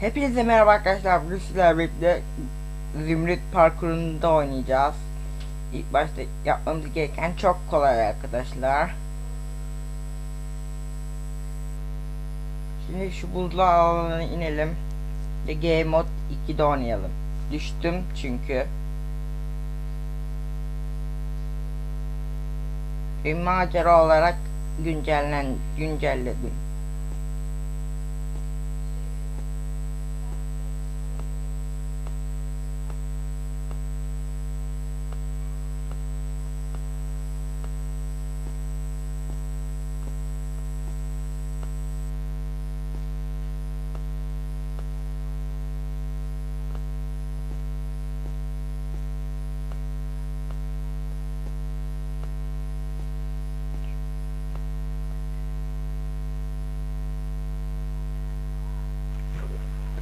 Hepinize merhaba arkadaşlar. Bugün sizlerle birlikte Zümrüt parkurunda oynayacağız. İlk başta yapmamız gereken çok kolay arkadaşlar. Şimdi şu buzlu alanına inelim. Ve G mod 2'de oynayalım. Düştüm çünkü. Bir macera olarak güncellen güncelledim.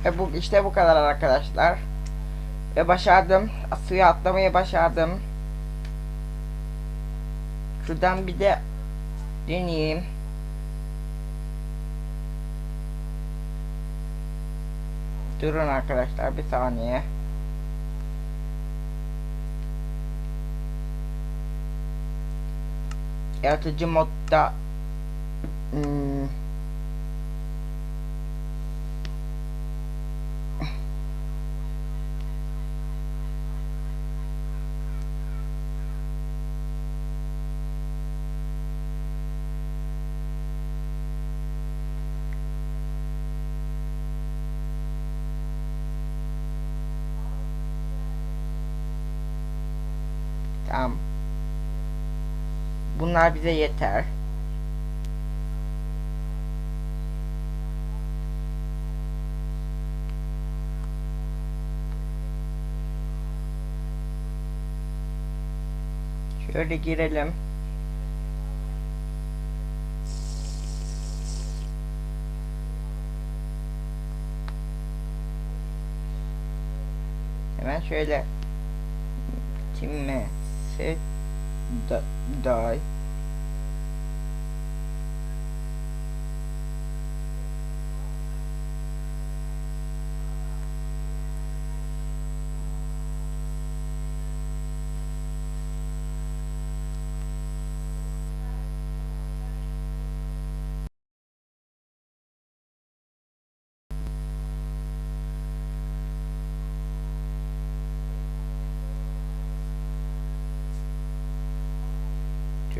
Ve bu işte bu kadar arkadaşlar. Ve başardım. Suya atlamayı başardım. Şuradan bir de deneyeyim. Durun arkadaşlar bir saniye. Yaratıcı modda hmm, Tamam. Bunlar bize yeter. Şöyle girelim. Hemen şöyle kime se da, die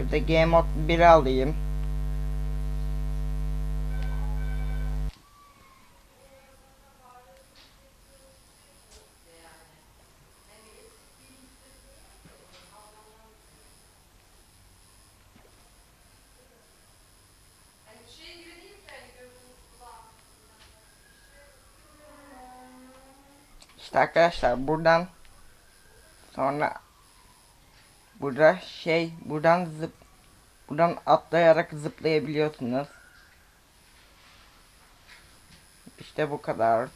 Şurada Game Mode 1'i alayım. İşte arkadaşlar buradan sonra burada şey buradan zıp buradan atlayarak zıplayabiliyorsunuz. İşte bu kadar.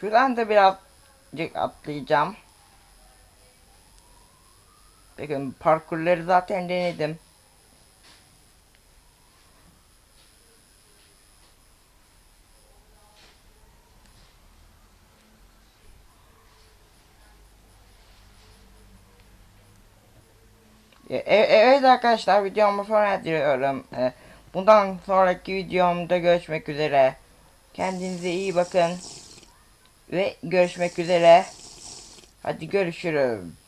Şuradan da birazcık atlayacağım. Bakın parkurları zaten denedim. Evet arkadaşlar videomu sona erdiriyorum. E, Bundan sonraki videomda görüşmek üzere. Kendinize iyi bakın. Ve görüşmek üzere. Hadi görüşürüz.